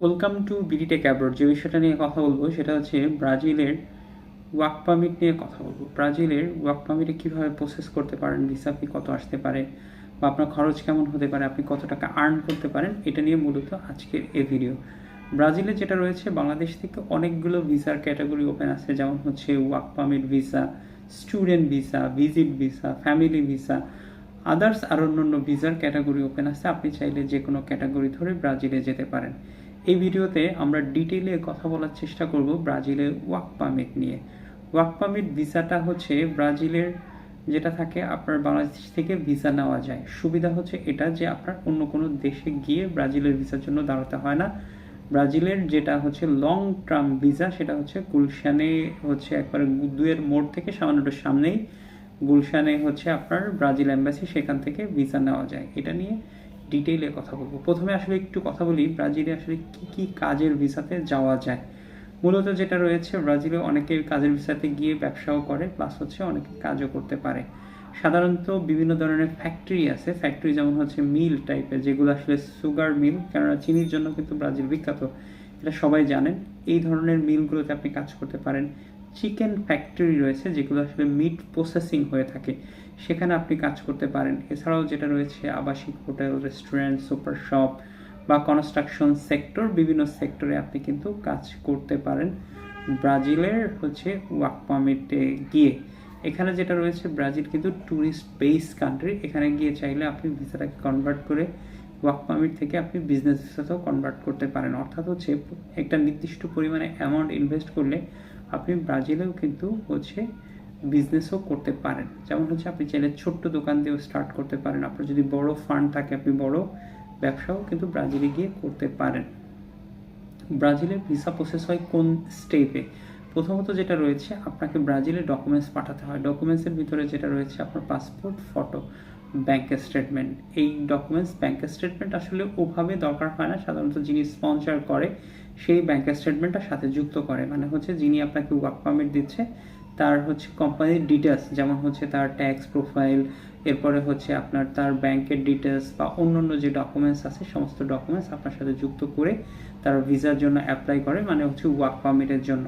Welcome to BDTech abroad. যে বিষয়টা নিয়ে কথা বলব সেটা হচ্ছে ব্রাজিলের ওয়ার্ক পারমিট নিয়ে কথা বলব। ব্রাজিলের ওয়ার্ক পারমিটে কীভাবে প্রসেস করতে পারেন ভিসা ফি কত আসতে পারে বা আপনার খরচ কেমন হতে পারে, আপনি কত টাকা আর্ন করতে পারেন, এটা নিয়ে মূলত আজকের এই ভিডিও ব্রাজিলে যেটা রয়েছে, বাংলাদেশ থেকে অনেকগুলো ভিসার ক্যাটাগরি ওপেন আছে। যেমন হচ্ছে work permit visa student visa visit visa family visa others আর অন্যান্য ভিসার ক্যাটাগরি ওপেন আছে। আপনি চাইলে যে কোনো ক্যাটাগরি ধরে ব্রাজিলে যেতে পারেন। এই ভিডিওতে আমরা ডিটেলে কথা বলার চেষ্টা করব ব্রাজিলের ওয়াক পারমিট নিয়ে। ওয়াক পারমিট ভিসাটা হচ্ছে ব্রাজিলের যেটা থাকে আপনার বাংলাদেশ থেকে ভিসা নেওয়া যায়। সুবিধা হচ্ছে এটা যে আপনার অন্য কোনো দেশে গিয়ে ব্রাজিলের ভিসার জন্য দাঁড়াতে হয় না। ব্রাজিলের যেটা হচ্ছে লং টার্ম ভিসা সেটা হচ্ছে গুলশানে হচ্ছে একবার দুয়ের মোড় থেকে সামান্যটার সামনেই গুলশানে হচ্ছে আপনার ব্রাজিল অ্যাম্বাসি সেখান থেকে ভিসা নেওয়া যায়। এটা নিয়ে ডিটেইলে কথা বলব। প্রথমে আসলে একটু কথা বলি, ব্রাজিলে আসলে কি কি কাজের ভিসাতে যাওয়া যায়? মূলত যেটা রয়েছে, ব্রাজিলে অনেকে কাজের ভিসাতে গিয়ে ব্যবসাও করে প্লাস হচ্ছে অনেকে কাজও করতে পারে। সাধারণত বিভিন্ন ধরনের ফ্যাক্টরি আছে। ফ্যাক্টরি যেমন হচ্ছে মিল টাইপের যেগুলো আসলে সুগার মিল কেননা চিনির জন্য কিন্তু ব্রাজিল বিখ্যাত, এটা সবাই জানেন। এই ধরনের মিলগুলোতে আপনি কাজ করতে পারেন। চিকেন ফ্যাক্টরি রয়েছে, যেগুলো আসলে মিট প্রসেসিং হয়ে থাকে। সেখানে আপনি কাজ করতে পারেন। এছাড়াও যেটা রয়েছে, আবাসিক হোটেল রেস্টুরেন্ট সুপার শপ বা কনস্ট্রাকশন সেক্টর বিভিন্ন সেক্টরে আপনি কিন্তু কাজ করতে পারেন। ব্রাজিলের হচ্ছে ওয়ার্ক পারমিটে গিয়ে। এখানে যেটা রয়েছে, ব্রাজিল কিন্তু ট্যুরিস্ট বেস কান্ট্রি এখানে গিয়ে চাইলে আপনি ভিসাটাকে কনভার্ট করে ওয়ার্ক পারমিট থেকে আপনি বিজনেস ভিসাতেও কনভার্ট করতে পারেন। অর্থাৎ হচ্ছে একটা নির্দিষ্ট পরিমাণে অ্যামাউন্ট ইনভেস্ট করলে আপনি ব্রাজিলেও কিন্তু হচ্ছে বিজনেসও করতে পারেন। যেমন হচ্ছে আপনি চাইলে ছোট্ট দোকান দিয়েও স্টার্ট করতে পারেন। আপনার যদি বড় ফান্ড থাকে, আপনি বড় ব্যবসাও কিন্তু ব্রাজিলে গিয়ে করতে পারেন। ব্রাজিলের ভিসা প্রসেস হয় কোন স্টেপে প্রথমত যেটা রয়েছে, আপনাকে ব্রাজিলের ডকুমেন্টস পাঠাতে হয়। ডকুমেন্টসের ভিতরে যেটা রয়েছে, আপনার পাসপোর্ট ফটো ব্যাংক স্টেটমেন্ট এই ডকুমেন্টস ব্যাংক স্টেটমেন্ট আসলে ওভাবে দরকার হয় না। সাধারণত যিনি স্পন্সার করে, সেই ব্যাংক স্টেটমেন্টটা সাথে যুক্ত করে। মানে হচ্ছে যিনি আপনাকে ওয়ার্ক পারমিট দিচ্ছে তার হচ্ছে কোম্পানির ডিটেলস যেমন হচ্ছে তার ট্যাক্স প্রোফাইল এরপরে হচ্ছে আপনার তার ব্যাংকের ডিটেলস বা অন্যান্য যে ডকুমেন্টস আছে, সমস্ত ডকুমেন্টস আপনার সাথে যুক্ত করে তারা ভিসার জন্য অ্যাপ্লাই করে মানে হচ্ছে ওয়ার্ক পারমিটের জন্য।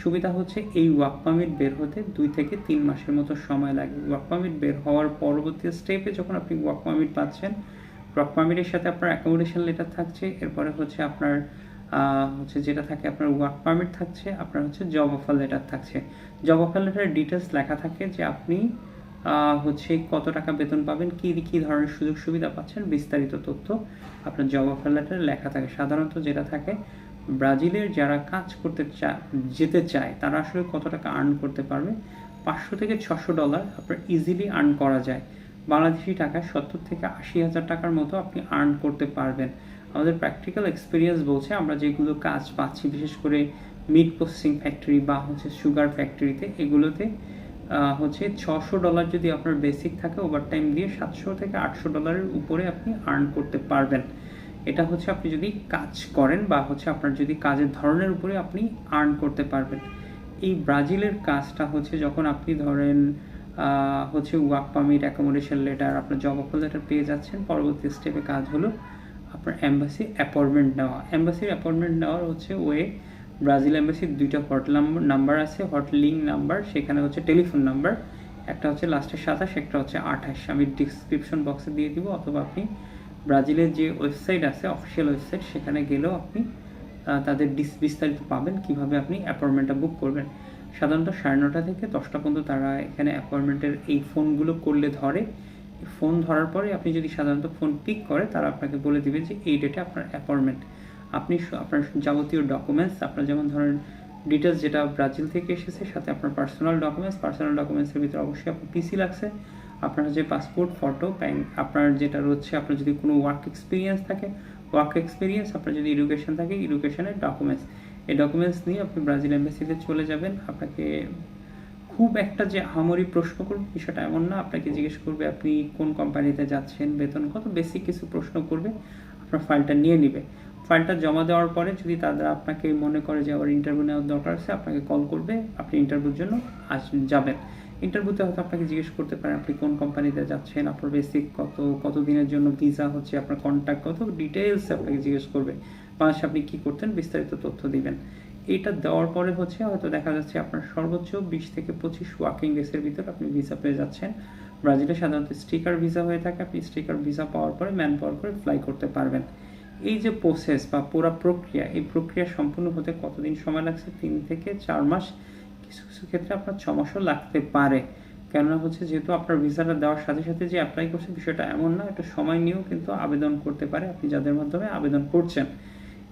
সুবিধা হচ্ছে এই ওয়ার্ক পারমিট বের হতে দুই থেকে তিন মাসের মতো সময় লাগে। ওয়ার্ক পারমিট বের হওয়ার পরবর্তী স্টেপে যখন আপনি ওয়ার্ক পারমিট পাচ্ছেন ওয়ার্ক পারমিটের সাথে আপনার অ্যাকোমোডেশন লেটার থাকছে, এরপরে হচ্ছে আপনার হচ্ছে যেটা থাকে, আপনার ওয়ার্ক পারমিট থাকছে, আপনার হচ্ছে জব অফার লেটার থাকছে। জব অফার লেটারের ডিটেলস লেখা থাকে যে আপনি হচ্ছে কত টাকা বেতন পাবেন, কী কী ধরনের সুযোগ সুবিধা পাচ্ছেন, বিস্তারিত তথ্য আপনার জব অফার লেটারে লেখা থাকে। সাধারণত যেটা থাকে, ব্রাজিলের যারা কাজ করতে চা, যেতে চায়, তারা আসলে কত টাকা আর্ন করতে পারবে? পাঁচশো থেকে ছশো ডলার আপনার ইজিলি আর্ন করা যায়। বাংলাদেশি টাকা সত্তর থেকে আশি হাজার টাকার মতো আপনি আর্ন করতে পারবেন। আমাদের প্র্যাকটিক্যাল এক্সপিরিয়েন্স বলছে আমরা যেগুলো কাজ পাচ্ছি, বিশেষ করে মিট প্রসেসিং ফ্যাক্টরি বা হচ্ছে সুগার ফ্যাক্টরিতে এগুলোতে হচ্ছে ছশো ডলার যদি আপনার বেসিক থাকে ওভারটাইম দিয়ে সাতশো থেকে আটশো ডলারের উপরে আপনি আর্ন করতে পারবেন। এটা হচ্ছে আপনি যদি কাজ করেন বা হচ্ছে আপনার যদি কাজের ধরনের উপরে আপনি আর্ন করতে পারবেন। এই ব্রাজিলের কাজটা হচ্ছে যখন আপনি ধরেন হচ্ছে ওয়ার্ক পারমিট অ্যাকোমোডেশন লেটার আপনার জব অফার লেটার পেয়ে যাচ্ছেন, পরবর্তী স্টেপে কাজ হলো আপনার অ্যাম্বাসি অ্যাপয়েন্টমেন্ট নেওয়া। অ্যাম্বাসির অ্যাপয়েন্টমেন্ট নেওয়ার হচ্ছে ওয়ে ব্রাজিল অ্যাম্বাসির দুইটা হট নাম্বার আছে হট লিঙ্ক নাম্বার সেখানে হচ্ছে টেলিফোন নাম্বার একটা হচ্ছে লাস্টের সাতাশ, একটা হচ্ছে আঠাশ। আমি ডিসক্রিপশন বক্সে দিয়ে দিব, অথবা আপনি ব্রাজিলের যে ওয়েবসাইট আছে অফিসিয়াল ওয়েবসাইট সেখানে গেলেও আপনি তাদের ডিস বিস্তারিত পাবেন, কীভাবে আপনি অ্যাপয়েন্টমেন্টটা বুক করবেন। সাধারণত সাড়ে নটা থেকে দশটা পর্যন্ত তারা এখানে অ্যাপয়েন্টমেন্টের এই ফোনগুলো করলে ধরে। ফোন ধরার পরে আপনি যদি সাধারণত ফোন পিক করে, তারা আপনাকে বলে দিবে যে এই ডেটে আপনার অ্যাপয়েন্টমেন্ট আপনি আপনার যাবতীয় ডকুমেন্টস আপনার যেমন ধরেন ডিটেলস যেটা ব্রাজিল থেকে এসেছে, সাথে আপনার পার্সোনাল ডকুমেন্টস পার্সোনাল ডকুমেন্টসের ভিতরে অবশ্যই আপনার পিসি লাগছে। আপনার যে পাসপোর্ট ফটো ব্যাংক আপনার যেটা রয়েছে, আপনার যদি কোনো ওয়ার্ক এক্সপিরিয়েন্স থাকে ওয়ার্ক এক্সপিরিয়েন্স আপনার যদি এডুকেশন থাকে এডুকেশনের ডকুমেন্টস এই ডকুমেন্টস নিয়ে আপনি ব্রাজিল এম্বাসিতে চলে যাবেন। আপনাকে খুব একটা যে আহামরি প্রশ্ন করবে বিষয়টা এমন না। আপনাকে জিজ্ঞেস করবে, আপনি কোন কোম্পানিতে যাচ্ছেন, বেতন কত? বেসিক কিছু প্রশ্ন করবে, আপনার ফাইলটা নিয়ে নিবে। ফাইলটা জমা দেওয়ার পরে যদি তারা আপনাকে মনে করে যে আবার ইন্টারভিউ নেওয়ার দরকার আছে, আপনাকে কল করবে, আপনি ইন্টারভিউর জন্য আস যাবেন। ইন্টারভিউতে হয়তো আপনাকে জিজ্ঞেস করতে পারেন, আপনি কোন কোম্পানিতে যাচ্ছেন? আপনার বেসিক কত কত দিনের জন্য ভিসা হচ্ছে, আপনার কন্ট্যাক্ট কত? ডিটেলস আপনাকে জিজ্ঞেস করবে। বাংলাদেশে আপনি কি করতেন? বিস্তারিত তথ্য দিবেন। এইটা দেওয়ার পরে হচ্ছে হয়তো দেখা যাচ্ছে আপনার সর্বোচ্চ বিশ থেকে পঁচিশ ওয়ার্কিং ডেসের ভিতর আপনি ভিসা পেয়ে যাচ্ছেন। ব্রাজিলে সাধারণত স্টিকার ভিসা হয়ে থাকে। আপনি স্টিকার ভিসা পাওয়ার পরে ম্যান পাওয়ার করে ফ্লাই করতে পারবেন। এই যে প্রসেস বা পুরো প্রক্রিয়া, এই প্রক্রিয়া সম্পূর্ণ হতে কতদিন সময় লাগছে? তিন থেকে চার মাস। কিছু কিছু ক্ষেত্রে আপনার ছ মাসও লাগতে পারে। কেননা হচ্ছে যেহেতু আপনার ভিসাটা দেওয়ার সাথে সাথে যে অ্যাপ্লাই করছে বিষয়টা এমন না, একটা সময় নিয়েও কিন্তু আবেদন করতে পারে। আপনি যাদের মাধ্যমে আবেদন করছেন।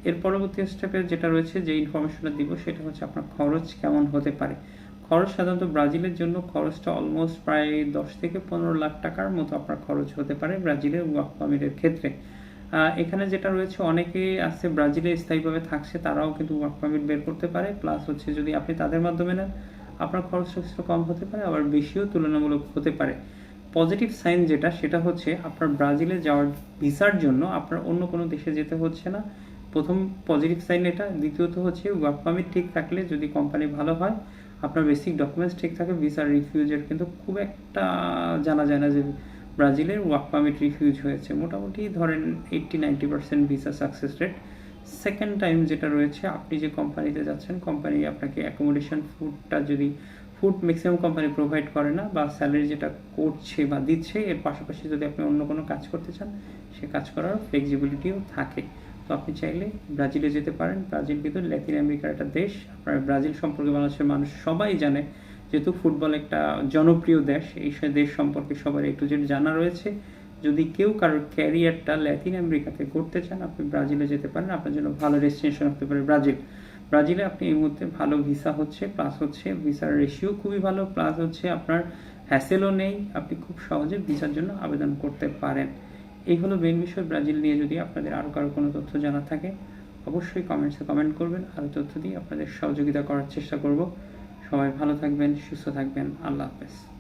এর পরবর্তী স্টেপে যেটা রয়েছে যে ইনফরমেশনটা দিব, সেটা হচ্ছে আপনার খরচ কেমন হতে পারে। খরচ সাধারণত ব্রাজিলের জন্য খরচটা অলমোস্ট প্রায় দশ থেকে পনেরো লাখ টাকার মতো আপনার খরচ হতে পারে ব্রাজিলের ওয়ার্ক পারমিটের ক্ষেত্রে। এখানে যেটা রয়েছে, অনেকে আছে ব্রাজিলে স্থায়ীভাবে থাকছে, তারাও কিন্তু ওয়ার্ক পারমিট বের করতে পারে। প্লাস হচ্ছে যদি আপনি তাদের মাধ্যমে নেন, আপনার খরচ কম হতে পারে, আবার বেশিও তুলনামূলক হতে পারে। পজিটিভ সাইন যেটা, সেটা হচ্ছে আপনার ব্রাজিলে যাওয়ার ভিসার জন্য আপনার অন্য কোনো দেশে যেতে হচ্ছে না। প্রথম পজিটিভ সাইন এটা, দ্বিতীয়ত হচ্ছে ওয়ার্ক পারমিট ঠিক থাকলে যদি কোম্পানি ভালো হয়, আপনার বেসিক ডকুমেন্টস ঠিক থাকে ভিসার রিফিউজের কিন্তু খুব একটা জানা যায় না যে ব্রাজিলের ওয়ার্ক পারমিট রিফিউজ হয়েছে। মোটামুটি ধরেন eighty ninety percent visa success rate second time যেটা রয়েছে, আপনি যে কোম্পানিতে যাচ্ছেন কোম্পানি আপনাকে অ্যাকোমোডেশন ফুডটা যদি ফুড ম্যাক্সিমাম কোম্পানি প্রোভাইড করে না, বা স্যালারি যেটা করছে বা দিচ্ছে, এর পাশাপাশি যদি আপনি অন্য কোনো কাজ করতে চান, সে কাজ করার ফ্লেক্সিবিলিটিও থাকে। তো আপনি চাইলে ব্রাজিলে যেতে পারেন। ব্রাজিল কিন্তু ল্যাতিন আমেরিকার একটা দেশ। আপনার ব্রাজিল সম্পর্কে বাংলাদেশের মানুষ সবাই জানে যেহেতু ফুটবল একটা জনপ্রিয় দেশ, এই দেশ সম্পর্কে সবার একটু যেটা জানা রয়েছে। যদি কেউ কারোর ক্যারিয়ারটা ল্যাতিন আমেরিকাতে করতে চান, আপনি ব্রাজিলে যেতে পারেন। আপনার জন্য ভালো ডেস্টিনেশন হতে পারে ব্রাজিল। ব্রাজিলে আপনি এই মুহূর্তে ভালো ভিসা হচ্ছে প্লাস হচ্ছে ভিসার রেশিও খুবই ভালো প্লাস হচ্ছে আপনার হ্যাসেলও নেই। আপনি খুব সহজে ভিসার জন্য আবেদন করতে পারেন। এই হলো মেন বিষয়। ব্রাজিল নিয়ে যদি আপনাদের আরও কারও কোনো তথ্য জানা থাকে, অবশ্যই কমেন্টসে কমেন্ট করবেন। আরও তথ্য দিয়ে আপনাদের সহযোগিতা করার চেষ্টা করব। সবাই ভালো থাকবেন, সুস্থ থাকবেন। আল্লাহ হাফেজ।